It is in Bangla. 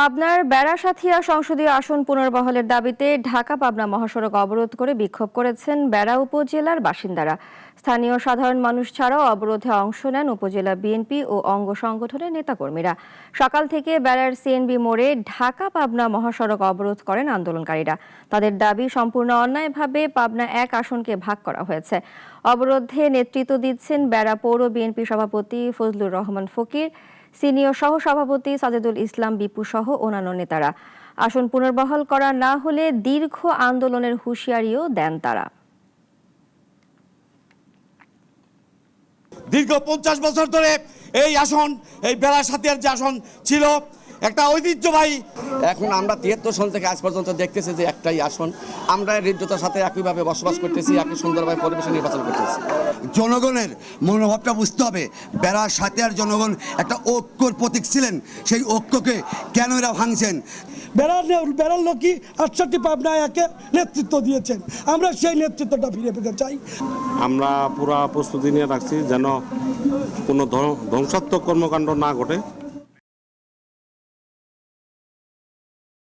পাবনার বেড়াসাথিয়া সংসদীয় আসন পুনর্বহলের দাবিতে ঢাকা পাবনা মহাসড়ক অবরোধ করে বিক্ষোভ করেছেন বেড়া উপজেলার বাসিন্দারা। স্থানীয় সাধারণ মানুষ ছাড়াও অবরোধে অংশ নেন উপজেলা বিএনপি ও অঙ্গ সংগঠনের নেতাকর্মীরা। সকাল থেকে বেড়ার সিএনবি মোড়ে ঢাকা পাবনা মহাসড়ক অবরোধ করেন আন্দোলনকারীরা। তাদের দাবি, সম্পূর্ণ অন্যায়ভাবে পাবনা এক আসনকে ভাগ করা হয়েছে। অবরোধে নেতৃত্ব দিচ্ছেন বেড়া পৌর বিএনপি সভাপতি ফজলুর রহমান ফকির। সিনিয়র সহসভাপতি সাজেদুল ইসলাম, বিপু সহ অন্যান্য নেতারা। আসন পুনর্বহাল করা না হলে দীর্ঘ আন্দোলনের হুঁশিয়ারিও দেন তারা। দীর্ঘ পঞ্চাশ বছর ধরে এই আসন, এই বেলা সাথে যে আসন ছিল, একটা ঐতিহ্যবাহী এখন আমরা তিয়াত্তর সন থেকে আজ পর্যন্ত দেখতেছি যে একটাই আসন। আমরা হৃদ্যতার সাথে একইভাবে বসবাস করতেছি একই সুন্দরভাবে পরিবেশে নির্বাচন করতেছি। জনগণের মনোভাবটা বুঝতে হবে। বেড়ার সাথে আর জনগণ একটা ঐক্যর প্রতীক ছিলেন। সেই ঐক্যকে কেন এরা ভাঙছেন? বেড়ার বেড়ার লোকই আটষট্টি পাবনা একে নেতৃত্ব দিয়েছেন। আমরা সেই নেতৃত্বটা ফিরে পেতে চাই। আমরা পুরা প্রস্তুতি নিয়ে রাখছি যেন কোনো ধ্বং- ধ্বংসাত্মক কর্মকাণ্ড না ঘটে।